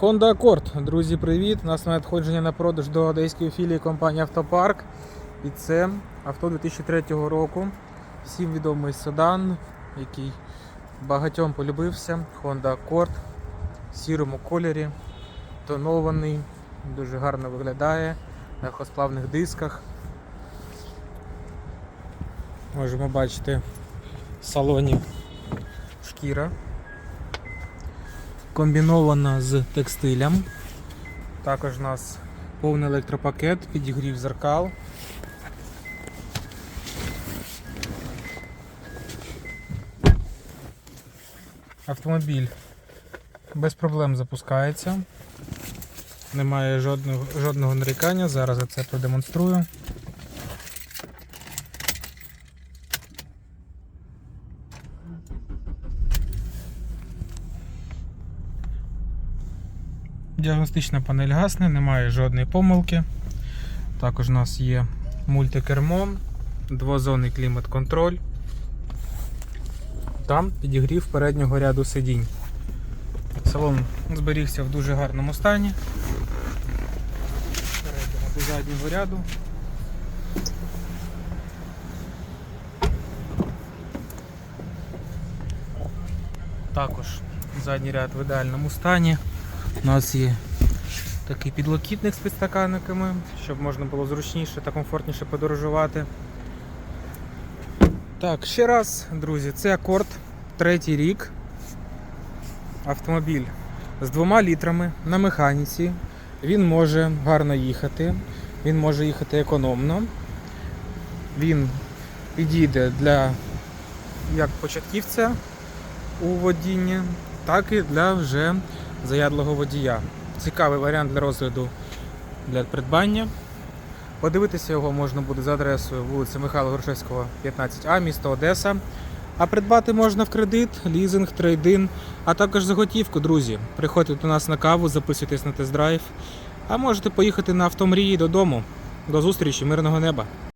Honda Accord. Друзі, привіт! У нас надходження на продаж до одеської філії компанії Автопарк. І це авто 2003 року. Всім відомий седан, який багатьом полюбився. Honda Accord в сірому кольорі, тонований, дуже гарно виглядає на легкосплавних дисках. Можемо бачити в салоні шкіра комбінована з текстилем. Також у нас повний електропакет, підігрів зеркал. Автомобіль без проблем запускається. Немає жодного, жодного нарікання. Зараз я це продемонструю. Діагностична панель гасне, немає жодної помилки. Також у нас є мультикермо, двозонний клімат-контроль. Там підігрів переднього ряду сидінь. Салон зберігся в дуже гарному стані. Перейдемо до заднього ряду. Також задній ряд в ідеальному стані. У нас є такий підлокітник з підстаканниками, щоб можна було зручніше та комфортніше подорожувати. Так, ще раз, друзі, це акорд, третій рік. Автомобіль з двома літрами на механіці. Він може гарно їхати, він може їхати економно. Він підійде для як початківця у водінні, так і для вже заядлого водія. Цікавий варіант для розгляду для придбання. Подивитися його можна буде за адресою вулиця Михайла Грушевського, 15А, місто Одеса. А придбати можна в кредит, лізинг, трейдин, а також за готівку, друзі. Приходьте до нас на каву, записуйтесь на тест-драйв. А можете поїхати на автомрії додому. До зустрічі, мирного неба!